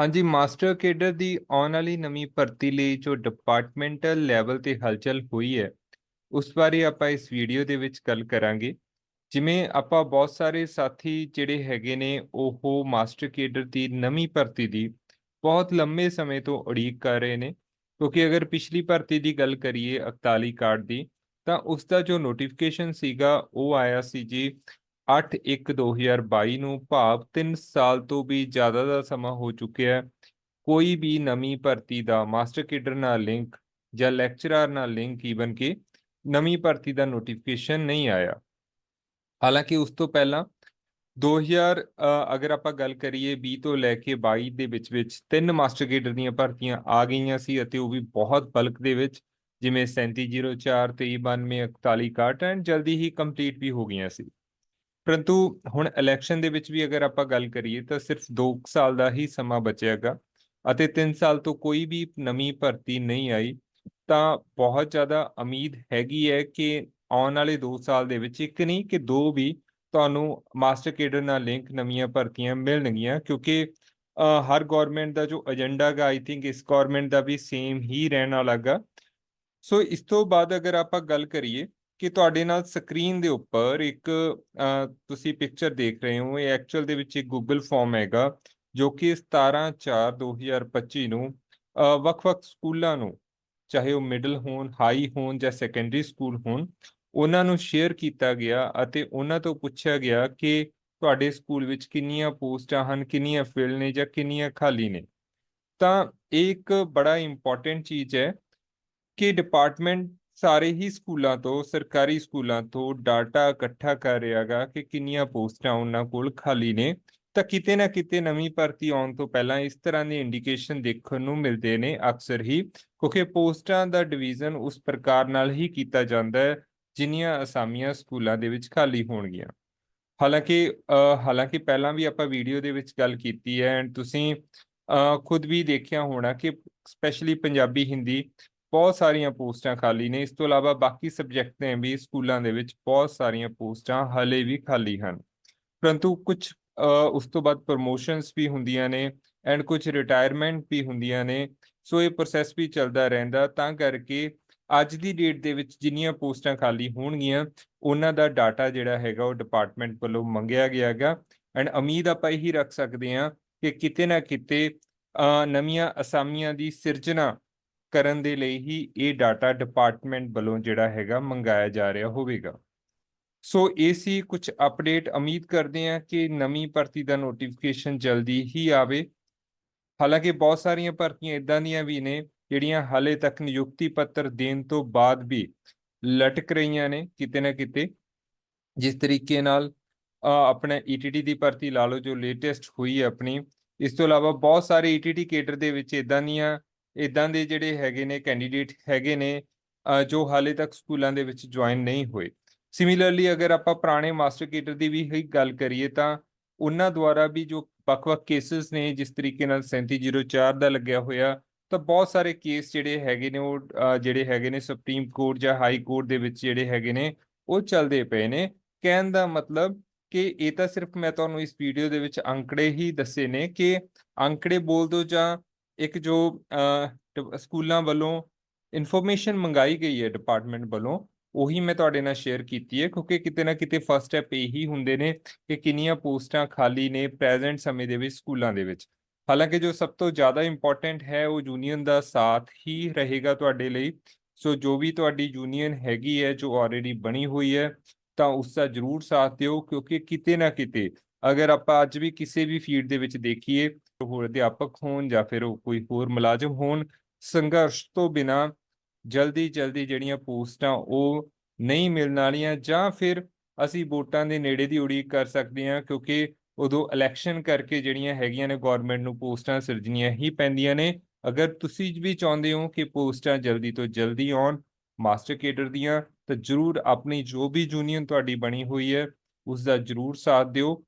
ਹਾਂਜੀ, master cadre ਦੀ ਆਉਣ ਵਾਲੀ ਨਵੀਂ ਭਰਤੀ ਲਈ ਜੋ ਡਿਪਾਰਟਮੈਂਟਲ ਲੈਵਲ ਤੇ ਹਲਚਲ ਹੋਈ ਹੈ, ਉਸ ਬਾਰੇ ਆਪਾਂ ਇਸ ਵੀਡੀਓ ਦੇ ਵਿੱਚ ਗੱਲ ਕਰਾਂਗੇ। ਜਿਵੇਂ ਆਪਾਂ ਬਹੁਤ ਸਾਰੇ ਸਾਥੀ ਜਿਹੜੇ ਹੈਗੇ ਨੇ, ਉਹ ਮਾਸਟਰ ਕੇਡਰ ਦੀ ਨਵੀਂ ਭਰਤੀ ਦੀ ਬਹੁਤ ਲੰਮੇ ਸਮੇਂ ਤੋਂ ਉਡੀਕ ਕਰ ਰਹੇ ਨੇ। ਕਿਉਂਕਿ ਅਗਰ ਪਿਛਲੀ ਭਰਤੀ ਦੀ ਗੱਲ ਕਰੀਏ 41 ਕਾਰਡ ਦੀ, ਤਾਂ ਉਸ ਦਾ ਜੋ ਨੋਟੀਫਿਕੇਸ਼ਨ ਸੀਗਾ, ਉਹ ਆਇਆ ਸੀ ਜੀ 8/1/2022 ਨੂੰ ਭਾਵ 3 ਸਾਲ ਤੋਂ ਵੀ ਜ਼ਿਆਦਾ ਦਾ ਸਮਾਂ ਹੋ ਚੁੱਕਿਆ ਹੈ। ਕੋਈ ਵੀ ਨਵੀਂ ਭਰਤੀ ਦਾ ਮਾਸਟਰ ਕੇਡਰ ਨਾਲ ਲਿੰਕ ਜਾਂ ਲੈਕਚਰਰ ਨਾਲ ਲਿੰਕ ਈਵਨ ਕਿ ਨਵੀਂ ਭਰਤੀ ਦਾ ਨੋਟੀਫਿਕੇਸ਼ਨ ਨਹੀਂ ਆਇਆ। ਹਾਲਾਂਕਿ ਉਸ ਤੋਂ ਪਹਿਲਾਂ 2000 ਅ, ਅਗਰ ਆਪਾਂ ਗੱਲ ਕਰੀਏ 20 ਤੋਂ ਲੈ ਕੇ 22 ਦੇ ਵਿੱਚ ਵਿੱਚ ਤਿੰਨ ਮਾਸਟਰ ਕੇਡਰ ਦੀਆਂ ਭਰਤੀਆਂ ਆ ਗਈਆਂ ਸੀ ਅਤੇ ਉਹ ਵੀ ਬਹੁਤ ਬਲਕ ਦੇ ਵਿੱਚ ਜਿਵੇਂ 3704 2392 41 61 ਐਂਡ ਜਲਦੀ ਹੀ ਕੰਪਲੀਟ ਵੀ ਹੋ ਗਈਆਂ ਸੀ। ਪਰੰਤੂ ਹੁਣ ਇਲੈਕਸ਼ਨ ਦੇ ਵਿੱਚ ਵੀ ਅਗਰ ਆਪਾਂ ਗੱਲ ਕਰੀਏ ਤਾਂ ਸਿਰਫ 2 ਸਾਲ ਦਾ ਹੀ ਸਮਾਂ ਬਚਿਆਗਾ ਅਤੇ 3 ਸਾਲ ਤੋਂ ਕੋਈ ਵੀ ਨਵੀਂ ਭਰਤੀ ਨਹੀਂ ਆਈ ਤਾਂ ਬਹੁਤ ਜ਼ਿਆਦਾ ਉਮੀਦ ਹੈਗੀ ਹੈ ਕਿ ਆਉਣ ਵਾਲੇ 2 ਸਾਲ ਦੇ ਵਿੱਚ ਇੱਕ ਨਹੀਂ ਕਿ ਦੋ ਵੀ ਤੁਹਾਨੂੰ ਮਾਸਟਰ ਕੇਡਰ ਨਾਲ ਲਿੰਕ ਨਵੀਆਂ ਭਰਤੀਆਂ ਮਿਲਣਗੀਆਂ ਕਿਉਂਕਿ ਹਰ ਗਵਰਨਮੈਂਟ ਦਾ ਜੋ ਏਜੰਡਾ ਗਾ ਆਈ ਥਿੰਕ ਇਸ ਗਵਰਨਮੈਂਟ ਦਾ ਵੀ ਸੇਮ ਹੀ ਰਹਿਣ ਵਾਲਾ ਗਾ ਸੋ ਇਸ ਤੋਂ ਬਾਅਦ ਅਗਰ ਆਪਾਂ ਗੱਲ ਕਰੀਏ ਕਿ ਤੁਹਾਡੇ ਨਾਲ ਸਕਰੀਨ ਦੇ ਉੱਪਰ ਇੱਕ ਤੁਸੀਂ ਪਿਕਚਰ ਦੇਖ ਰਹੇ ਹੋ। ਇਹ ਐਕਚੁਅਲ ਦੇ ਵਿੱਚ ਇੱਕ ਗੂਗਲ ਫਾਰਮ ਹੈਗਾ, ਜੋ ਕਿ 17/4/2025 ਨੂੰ ਵੱਖ-ਵੱਖ ਸਕੂਲਾਂ ਨੂੰ, ਚਾਹੇ ਉਹ ਮਿਡਲ ਹੋਣ ਹਾਈ ਹੋਣ ਜਾਂ ਸੈਕੰਡਰੀ ਸਕੂਲ ਹੋਣ, ਉਹਨਾਂ ਨੂੰ ਸ਼ੇਅਰ ਕੀਤਾ ਗਿਆ ਅਤੇ ਉਹਨਾਂ ਤੋਂ ਪੁੱਛਿਆ ਗਿਆ ਕਿ ਤੁਹਾਡੇ ਸਕੂਲ ਵਿੱਚ ਕਿੰਨੀਆਂ ਪੋਸਟਾਂ ਹਨ, ਕਿੰਨੀਆਂ ਫਿਲ ਨੇ ਜਾਂ ਕਿੰਨੀਆਂ ਖਾਲੀ ਨੇ। ਤਾਂ ਇਹ ਇੱਕ ਬੜਾ ਇੰਪੋਰਟੈਂਟ ਚੀਜ਼ ਹੈ ਕਿ ਡਿਪਾਰਟਮੈਂਟ ਸਾਰੇ ਹੀ ਸਕੂਲਾਂ ਤੋਂ ਸਰਕਾਰੀ ਸਕੂਲਾਂ ਤੋਂ ਡਾਟਾ ਇਕੱਠਾ ਕਰ ਰਿਹਾਗਾ ਕਿ ਕਿੰਨੀਆਂ ਪੋਸਟਾਂ ਉਹਨਾਂ ਕੋਲ ਖਾਲੀ ਨੇ। ਤਾਂ ਕਿਤੇ ਨਾ ਕਿਤੇ ਨਵੀਂ ਭਰਤੀ ਆਉਣ ਤੋਂ ਪਹਿਲਾਂ ਇਸ ਤਰ੍ਹਾਂ ਦੇ ਇੰਡੀਕੇਸ਼ਨ ਦੇਖਣ ਨੂੰ ਮਿਲਦੇ ਨੇ ਅਕਸਰ ਹੀ ਕਿਉਂਕਿ ਪੋਸਟਾਂ ਦਾ ਡਿਵੀਜ਼ਨ ਉਸ ਪ੍ਰਕਾਰ ਨਾਲ ਹੀ ਕੀਤਾ ਜਾਂਦਾ ਹੈ ਜਿੰਨੀਆਂ ਅਸਾਮੀਆਂ ਸਕੂਲਾਂ ਦੇ ਵਿੱਚ ਖਾਲੀ ਹੋਣਗੀਆਂ। ਹਾਲਾਂਕਿ ਹਾਲਾਂਕਿ ਪਹਿਲਾਂ ਵੀ ਆਪਾਂ ਵੀਡੀਓ ਦੇ ਵਿੱਚ ਗੱਲ ਕੀਤੀ ਹੈ ਐਂਡ ਤੁਸੀਂ ਅ, ਖੁਦ ਵੀ ਦੇਖਿਆ ਹੋਣਾ ਕਿ ਸਪੈਸ਼ਲੀ ਪੰਜਾਬੀ ਹਿੰਦੀ ਬਹੁਤ ਸਾਰੀਆਂ ਪੋਸਟਾਂ ਖਾਲੀ ਨੇ। ਇਸ ਤੋਂ ਇਲਾਵਾ ਬਾਕੀ ਸਬਜੈਕਟ ਦੇ ਵੀ ਸਕੂਲਾਂ ਦੇ ਵਿੱਚ ਬਹੁਤ ਸਾਰੀਆਂ ਪੋਸਟਾਂ ਹਲੇ ਵੀ ਖਾਲੀ ਹਨ। ਪਰੰਤੂ ਕੁਝ ਉਸ ਤੋਂ ਬਾਅਦ ਪ੍ਰਮੋਸ਼ਨਸ ਵੀ ਹੁੰਦੀਆਂ ਨੇ ਐਂਡ ਕੁਝ ਰਿਟਾਇਰਮੈਂਟ ਵੀ ਹੁੰਦੀਆਂ ਨੇ। ਸੋ ਇਹ ਪ੍ਰੋਸੈਸ ਵੀ ਚੱਲਦਾ ਰਹਿੰਦਾ ਤਾਂ ਕਰਕੇ ਅੱਜ ਦੀ ਡੇਟ ਦੇ ਵਿੱਚ ਜਿੰਨੀਆਂ ਪੋਸਟਾਂ ਖਾਲੀ ਹੋਣਗੀਆਂ, ਉਹਨਾਂ ਦਾ ਡਾਟਾ ਜਿਹੜਾ ਹੈਗਾ ਉਹ ਡਿਪਾਰਟਮੈਂਟ ਵੱਲੋਂ ਮੰਗਿਆ ਗਿਆ ਹੈਗਾ। ਐਂਡ ਉਮੀਦ ਆਪਾਂ ਇਹੀ ਰੱਖ ਸਕਦੇ ਹਾਂ ਕਿ ਕਿਤੇ ਨਾ ਕਿਤੇ ਨਵੀਆਂ ਅਸਾਮੀਆਂ ਦੀ ਸਿਰਜਣਾ ਕਰਨ ਦੇ ਲਈ ਹੀ ਇਹ ਡਾਟਾ ਡਿਪਾਰਟਮੈਂਟ ਵੱਲੋਂ ਜਿਹੜਾ ਹੈਗਾ ਮੰਗਾਇਆ ਜਾ ਰਿਹਾ ਹੋਵੇਗਾ। ਸੋ ਇਹ ਸੀ ਕੁਝ ਅਪਡੇਟ ਉਮੀਦ ਕਰਦੇ ਹਾਂ ਕਿ ਨਵੀਂ ਭਰਤੀ ਦਾ ਨੋਟੀਫਿਕੇਸ਼ਨ ਜਲਦੀ ਹੀ ਆਵੇ। ਹਾਲਾਂਕਿ ਬਹੁਤ ਸਾਰੀਆਂ ਭਰਤੀਆਂ ਇਦਾਂ ਦੀਆਂ ਵੀ ਨੇ ਜਿਹੜੀਆਂ ਹਾਲੇ ਤੱਕ ਨਿਯੁਕਤੀ ਪੱਤਰ ਦੇਣ ਤੋਂ ਬਾਅਦ ਵੀ ਲਟਕ ਰਹੀਆਂ ਨੇ ਕਿਤੇ ਨਾ ਕਿਤੇ। ਜਿਸ ਤਰੀਕੇ ਨਾਲ ਅ, ਆਪਣਾ ਈਟੀਟੀ ਦੀ ਭਰਤੀ ਲਾ ਲਓ ਜੋ ਲੇਟੈਸਟ ਹੋਈ ਹੈ ਆਪਣੀ। ਇਸ ਤੋਂ ਇਲਾਵਾ ਬਹੁਤ ਸਾਰੇ ਈਟੀਟੀ ਕੇਡਰ ਦੇ ਵਿੱਚ ਇਦਾਂ ਦੀਆਂ ਇਦਾਂ ਦੇ ਜਿਹੜੇ ਹੈਗੇ ਨੇ ਕੈਂਡੀਡੇਟ ਹੈਗੇ ਨੇ ਜੋ ਹਾਲੇ ਤੱਕ ਸਕੂਲਾਂ ਦੇ ਵਿੱਚ ਜੁਆਇਨ ਨਹੀਂ ਹੋਏ। ਸਿਮਿਲਰਲੀ ਅਗਰ ਆਪਾਂ ਪੁਰਾਣੇ ਮਾਸਟਰ ਕੇਡਰ ਦੀ ਵੀ ਹੀ ਗੱਲ ਕਰੀਏ ਤਾਂ ਉਹਨਾਂ ਦੁਆਰਾ ਵੀ ਜੋ ਵੱਖ-ਵੱਖ ਕੇਸਸ ਨੇ, ਜਿਸ ਤਰੀਕੇ ਨਾਲ 3704 ਦਾ ਲੱਗਿਆ ਹੋਇਆ, ਤਾਂ ਬਹੁਤ ਸਾਰੇ ਕੇਸ ਜਿਹੜੇ ਹੈਗੇ ਨੇ ਉਹ ਜਿਹੜੇ ਹੈਗੇ ਨੇ ਸੁਪਰੀਮ ਕੋਰਟ ਜਾਂ ਹਾਈ ਕੋਰਟ ਦੇ ਵਿੱਚ ਜਿਹੜੇ ਹੈਗੇ ਨੇ, ਉਹ ਚੱਲਦੇ ਪਏ ਨੇ। ਕਹਿਣ ਦਾ ਮਤਲਬ ਕਿ ਇਹ ਤਾਂ ਸਿਰਫ ਮੈਂ ਤੁਹਾਨੂੰ ਇਸ ਵੀਡੀਓ ਦੇ ਵਿੱਚ ਅੰਕੜੇ ਹੀ ਦੱਸੇ ਨੇ ਕਿ ਅੰਕੜੇ ਬੋਲ ਦੋ ਜਾਂ ਇੱਕ ਜੋ ਸਕੂਲਾਂ ਵੱਲੋਂ ਇਨਫੋਰਮੇਸ਼ਨ ਮੰਗਾਈ ਗਈ ਹੈ ਡਿਪਾਰਟਮੈਂਟ ਵੱਲੋਂ, ਉਹੀ ਮੈਂ ਤੁਹਾਡੇ ਨਾਲ ਸ਼ੇਅਰ ਕੀਤੀ ਹੈ, ਕਿਉਂਕਿ ਕਿਤੇ ਨਾ ਕਿਤੇ ਫਸਟ ਸਟੈਪ ਇਹੀ ਹੁੰਦੇ ਨੇ ਕਿ ਕਿੰਨੀਆਂ ਪੋਸਟਾਂ ਖਾਲੀ ਨੇ ਪ੍ਰੈਜ਼ੈਂਟ ਸਮੇਂ ਦੇ ਵਿੱਚ ਸਕੂਲਾਂ ਦੇ ਵਿੱਚ। ਹਾਲਾਂਕਿ ਜੋ ਸਭ ਤੋਂ ਜ਼ਿਆਦਾ ਇੰਪੋਰਟੈਂਟ ਹੈ, ਉਹ ਯੂਨੀਅਨ ਦਾ ਸਾਥ ਹੀ ਰਹੇਗਾ ਤੁਹਾਡੇ ਲਈ। ਸੋ ਜੋ ਵੀ ਤੁਹਾਡੀ ਯੂਨੀਅਨ ਹੈਗੀ ਹੈ, ਜੋ ਆਲਰੇਡੀ ਬਣੀ ਹੋਈ ਹੈ, ਤਾਂ ਉਸ ਦਾ ਜ਼ਰੂਰ ਸਾਥ ਦਿਓ, ਕਿਉਂਕਿ ਕਿਤੇ ਨਾ ਕਿਤੇ ਅਗਰ ਆਪਾਂ ਅੱਜ ਵੀ ਕਿਸੇ ਵੀ ਫੀਲਡ ਦੇ ਵਿੱਚ ਦੇਖੀਏ ਹੋਰ ਅਧਿਆਪਕ ਹੋਣ ਜਾਂ ਫਿਰ ਉਹ ਕੋਈ ਹੋਰ ਮੁਲਾਜ਼ਮ ਹੋਣ, ਸੰਘਰਸ਼ ਤੋਂ ਬਿਨਾ ਜਲਦੀ ਜਲਦੀ ਜਿਹੜੀਆਂ ਪੋਸਟਾਂ ਉਹ ਨਹੀਂ ਮਿਲਣ ਵਾਲੀਆਂ ਜਾਂ ਫਿਰ ਅਸੀਂ ਵੋਟਾਂ ਦੇ ਨੇੜੇ ਦੀ ਉਡੀਕ ਕਰ ਸਕਦੇ ਹਾਂ ਕਿਉਂਕਿ ਉਦੋਂ ਇਲੈਕਸ਼ਨ ਕਰਕੇ ਜਿਹੜੀਆਂ ਹੈਗੀਆਂ ਨੇ ਗਵਰਨਮੈਂਟ ਨੂੰ ਪੋਸਟਾਂ ਸਿਰਜਣੀਆਂ ਹੀ ਪੈਂਦੀਆਂ ਨੇ। ਅਗਰ ਤੁਸੀਂ ਵੀ ਚਾਹੁੰਦੇ ਹੋ ਕਿ ਪੋਸਟਾਂ ਜਲਦੀ ਤੋਂ ਜਲਦੀ ਆਉਣ, ਮਾਸਟਰ ਕੇਡਰ ਦੀਆਂ, ਤਾਂ ਜਰੂਰ ਆਪਣੀ ਜੋ ਵੀ ਯੂਨੀਅਨ ਤੁਹਾਡੀ ਬਣੀ ਹੋਈ ਹੈ ਉਸ ਦਾ ਜਰੂਰ ਸਾਥ ਦਿਓ।